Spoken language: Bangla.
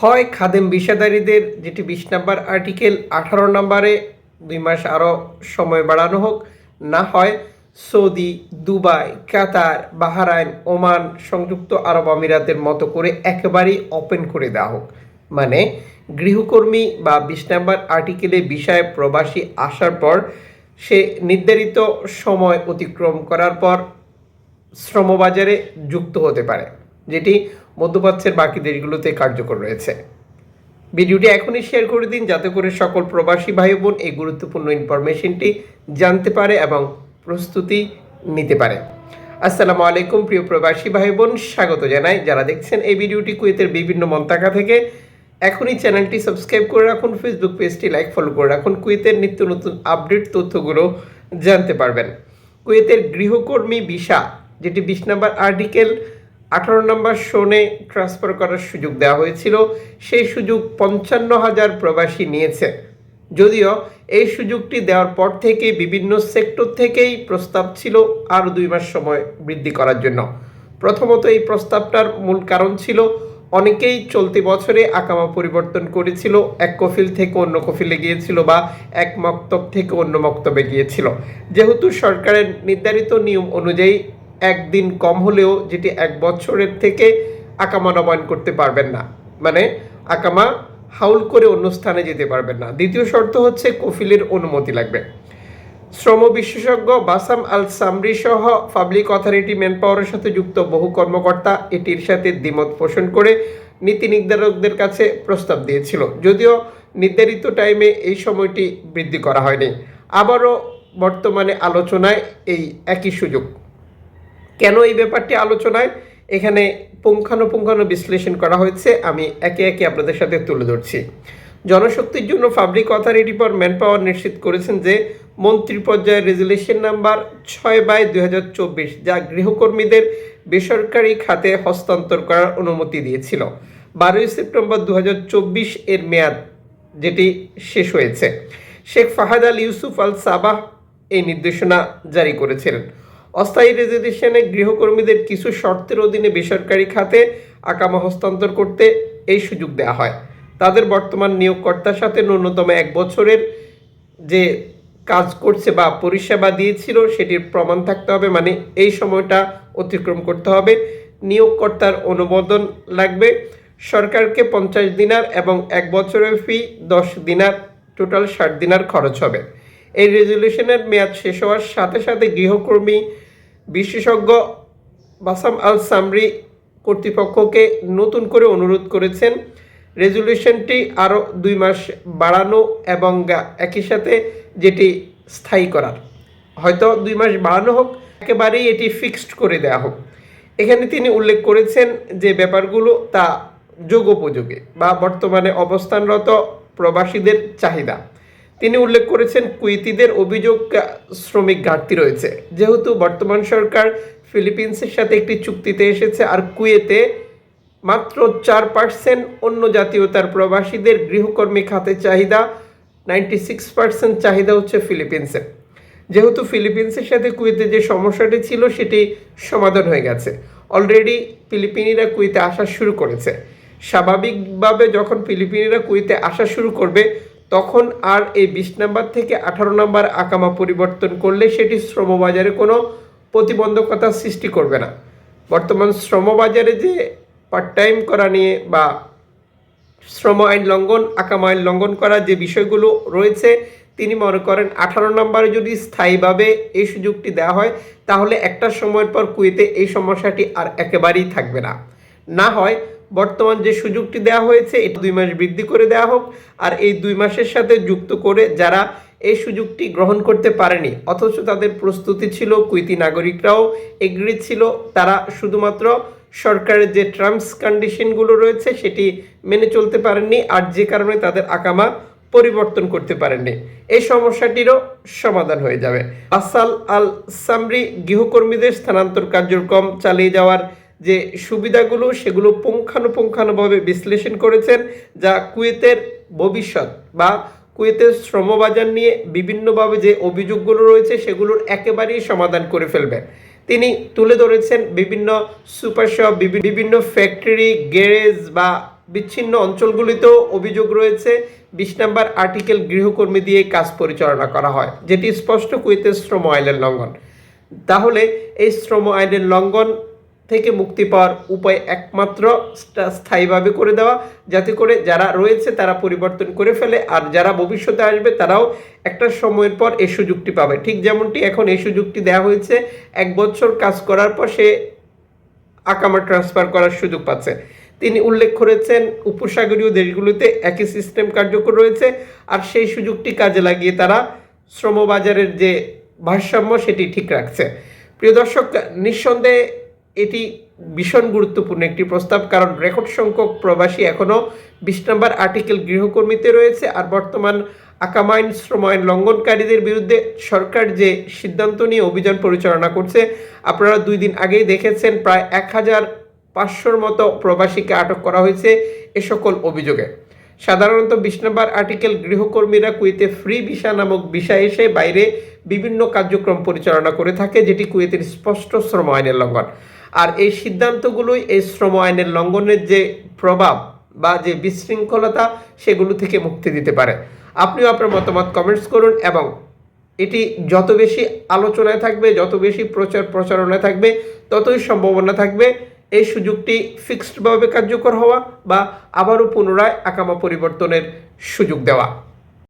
হয় খাদেম বিষাদারীদের, যেটি বিশ নাম্বার আর্টিকেল, আঠারো নম্বরে দুই মাস আরও সময় বাড়ানো হোক। না হয় Saudi, Dubai, Qatar, Bahrain, Oman সংযুক্ত আরব আমিরাতের মতো করে একেবারেই ওপেন করে দেওয়া হোক। মানে গৃহকর্মী বা বিশ নাম্বার আর্টিকেলে বিষয়ে প্রবাসী আসার পর সে নির্ধারিত সময় অতিক্রম করার পর শ্রমবাজারে যুক্ত হতে পারে, যেটি মধ্যপ্রাচ্যের বাকি দেশগুলোতে কার্যকর রয়েছে। ভিডিওটি এখনই শেয়ার করে দিন, যাতে করে সকল প্রবাসী ভাই বোন এই গুরুত্বপূর্ণ ইনফরমেশনটি জানতে পারে এবং প্রস্তুতি নিতে পারে। আসসালামু আলাইকুম, প্রিয় প্রবাসী ভাই বোন স্বাগত জানাই। যারা দেখছেন এই ভিডিওটি কুয়েতের বিভিন্ন মন্তাকা থেকে, এখনই চ্যানেলটি সাবস্ক্রাইব করে রাখুন, ফেসবুক পেজটি লাইক, ফলো করে রাখুন। কুয়েতের নিত্য নতুন আপডেট তথ্যগুলো জানতে পারবেন। কুয়েতের গৃহকর্মী ভিসা, যেটি বিশ নম্বর আর্টিকেল আঠারো নম্বর শোনে ট্রান্সফার করার সুযোগ দেওয়া হয়েছিল। সেই সুযোগ পঞ্চান্ন হাজার প্রবাসী নিয়েছে। যদিও এই সুযোগটি দেওয়ার পর থেকে বিভিন্ন সেক্টর থেকেই প্রস্তাব ছিল আরও দুই মাস সময় বৃদ্ধি করার জন্য। প্রথমত এই প্রস্তাবটার মূল কারণ ছিল, অনেকেই চলতি বছরে আকামা পরিবর্তন করেছিল, এক কফিল থেকে অন্য কফিলে গিয়েছিল বা এক মক্তব থেকে অন্য মক্তবে গিয়েছিল। যেহেতু সরকারের নির্ধারিত নিয়ম অনুযায়ী একদিন কম হলেও যেটি এক বছরের থেকে আকামা নবায়ন করতে পারবেন না। মানে আকামা হাউল করে অন্য স্থানে যেতে পারবেন না। দ্বিতীয় শর্ত হচ্ছে কফিলের অনুমতি লাগবে। শ্রম বিশেষজ্ঞ বাসাম আল সামরি সহ পাবলিক অথরিটি ম্যান পাওয়ারের সাথে যুক্ত বহু কর্মকর্তা এটির সাথে দ্বিমত পোষণ করে নীতি নির্ধারকদের কাছে প্রস্তাব দিয়েছিল। যদিও নির্ধারিত টাইমে এই সময়টি বৃদ্ধি করা হয়নি। আবারও বর্তমানে আলোচনায় এই একই সুযোগ। কেন এই ব্যাপারটি আলোচনায়? এখানে পুঙ্খানুপুঙ্খানু বিশ্লেষণ করা হয়েছে। আমি একে একে আপনাদের সাথে তুলে ধরছি। জনশক্তির জন্য public authority for manpower নিশ্চিত করেছেন যে, মন্ত্রী পর্যায়ের রেজুলেশন নাম্বার ছয় বাই দু হাজার চব্বিশ, যা গৃহকর্মীদের বেসরকারি খাতে হস্তান্তর করার অনুমতি দিয়েছিল। বারোই সেপ্টেম্বর দু হাজার চব্বিশ এর মেয়াদ যেটি শেষ হয়েছে। Sheikh Fahad Al Yousef Al Sabah এই নির্দেশনা জারি করেছিলেন। অস্থায়ী রেজিডেশনে গৃহকর্মীদের কিছু শর্তের অধীনে বেসরকারি খাতে আকামা হস্তান্তর করতে এই সুযোগ দেওয়া হয়। তাদের বর্তমান নিয়োগকর্তার সাথে ন্যূনতম এক বছরের যে কাজ করছে বা পরিষেবা দিয়েছিল, সেটির প্রমাণ থাকতে হবে। মানে এই সময়টা অতিক্রম করতে হবে। নিয়োগকর্তার অনুমোদন লাগবে সরকারকে পঞ্চাশ দিনার এবং এক বছরের ফি দশ দিনার, টোটাল ষাট দিনার খরচ হবে। এই রেজলিউশনের মেয়াদ শেষ হওয়ার সাথে সাথে গৃহকর্মী, বিশেষজ্ঞ বাসাম আল সামরি কর্তৃপক্ষকে নতুন করে অনুরোধ করেছেন। রেজলিউশনটি আরও দুই মাস বাড়ানো এবং একই সাথে যেটি স্থায়ী করার। হয়তো দুই মাস বাড়ানো হোক, একেবারেই এটি ফিক্সড করে দেওয়া হোক। এখানে তিনি উল্লেখ করেছেন যে ব্যাপারগুলো তা যোগোপযোগী বা বর্তমানে অবস্থানরত প্রবাসীদের চাহিদা। তিনি উল্লেখ করেছেন কুইতিদের অভিযোগ শ্রমিক ঘাটতি রয়েছে। যেহেতু বর্তমান সরকার ফিলিপিন্সের সাথে একটি চুক্তিতে এসেছে আর কুয়েতে মাত্র চার পার্সেন্ট অন্য জাতীয়তার প্রবাসীদের গৃহকর্মী খাতে চাহিদা নাইনটি সিক্স পার্সেন্ট চাহিদা হচ্ছে ফিলিপিন্সের। যেহেতু ফিলিপিন্সের সাথে কুয়েতে যে সমস্যাটি ছিল, সেটি সমাধান হয়ে গেছে। অলরেডি ফিলিপিনিরা কুয়েতে আসা শুরু করেছে। স্বাভাবিকভাবে যখন ফিলিপিনিরা কুয়েতে আসা শুরু করবে তখন আর এই বিশ নাম্বার থেকে আঠারো নাম্বার আকামা পরিবর্তন করলে সেটি শ্রমবাজারে কোনো প্রতিবন্ধকতা সৃষ্টি করবে না। বর্তমান শ্রমবাজারে যে পার্ট টাইম করা নিয়ে বা শ্রম আইন লঙ্ঘন, আকাম আইন লঙ্ঘন করা যে বিষয়গুলো রয়েছে, তিনি মনে করেন আঠারো নম্বরে যদি স্থায়ীভাবে এই সুযোগটি দেওয়া হয়, তাহলে একটা সময়ের পর কুয়েতে এই সমস্যাটি আর একেবারেই থাকবে না। না হয় বর্তমান যে সুযোগটি দেওয়া হয়েছে, এটা দুই মাস বৃদ্ধি করে দেওয়া হোক আর এই দুই মাসের সাথে যুক্ত করে যারা এই সুযোগটি গ্রহণ করতে পারেনি, অথচ তাদের প্রস্তুতি ছিল, কুইতি নাগরিকরাও এগ্রি ছিল, তারা শুধুমাত্র সরকারের যে টার্মস কন্ডিশনগুলো রয়েছে সেটি মেনে চলতে পারেননি আর যে কারণে তাদের আকামা পরিবর্তন করতে পারেননি। এই সমস্যাটিরও সমাধান হয়ে যাবে। আসাল আল সামরি গৃহকর্মীদের স্থানান্তর কার্যক্রম চালিয়ে যাওয়ার যে সুবিধাগুলো সেগুলো পুঙ্খানুপুঙ্খানুভাবে বিশ্লেষণ করেছেন, যা কুয়েতের ভবিষ্যৎ বা কুয়েতের শ্রমবাজার নিয়ে বিভিন্নভাবে যে অভিযোগগুলো রয়েছে, সেগুলোর একেবারেই সমাধান করে ফেলবে তিনি তুলে ধরেছেন বিভিন্ন সুপার শপ বিভিন্ন ফ্যাক্টরি, গ্যারেজ বা বিচ্ছিন্ন অঞ্চলগুলিতেও অভিযোগ রয়েছে। বিশ নম্বর আর্টিকেল গৃহকর্মী দিয়ে কাজ পরিচালনা করা হয়, যেটি স্পষ্ট কুয়েতের শ্রম আইনের লঙ্ঘন। তাহলে এই শ্রম আইনের লঙ্ঘন থেকে মুক্তি পাওয়ার উপায় একমাত্র স্থায়ীভাবে করে দেওয়া। যাতে করে যারা রয়েছে তারা পরিবর্তন করে ফেলে। আর যারা ভবিষ্যতে আসবে তারাও একটা সময়ের পর এই সুযোগটি পাবে। ঠিক যেমনটি এখন এই সুযোগটি দেওয়া হয়েছে। এক বছর কাজ করার পর সে আকামা ট্রান্সফার করার সুযোগ পাচ্ছে। তিনি উল্লেখ করেছেন, উপসাগরীয় দেশগুলোতে একই সিস্টেম কার্যকর রয়েছে। আর সেই সুযোগটি কাজে লাগিয়ে তারা শ্রমবাজারের যে ভারসাম্য, সেটি ঠিক রাখছে। প্রিয় দর্শক, নিঃসন্দেহে এটি ভীষণ গুরুত্বপূর্ণ একটি প্রস্তাব, কারণ রেকর্ড সংখ্যক প্রবাসী এখনও বিশ নম্বর আর্টিকেল গৃহকর্মীতে রয়েছে, আর বর্তমান আকামাইন শ্রম আইন লঙ্ঘনকারীদের বিরুদ্ধে সরকার যে সিদ্ধান্ত নিয়ে অভিযান পরিচালনা করছে, আপনারা দুই দিন আগেই দেখেছেন, প্রায় এক হাজার পাঁচশোর মতো প্রবাসীকে আটক করা হয়েছে এ সকল অভিযোগে। সাধারণত বিশ নম্বর আর্টিকেল গৃহকর্মীরা কুয়েতে ফ্রি ভিসা নামক ভিসা এসে বাইরে বিভিন্ন কার্যক্রম পরিচালনা করে থাকে, যেটি কুয়েতের স্পষ্ট শ্রম আইনের লঙ্ঘন। আর এই সিদ্ধান্তগুলোই এই শ্রম আইনের লঙ্ঘনের যে প্রভাব বা যে বিশৃঙ্খলতা, সেগুলো থেকে মুক্তি দিতে পারে। আপনিও আপনার মতামত কমেন্টস করুন এবং এটি যত বেশি আলোচনায় থাকবে, যত বেশি প্রচার প্রচারণায় থাকবে, ততই সম্ভাবনা থাকবে। এই সুযোগটি ফিক্সডভাবে কার্যকর হওয়া বা আবারও পুনরায় আকামা পরিবর্তনের সুযোগ দেওয়া।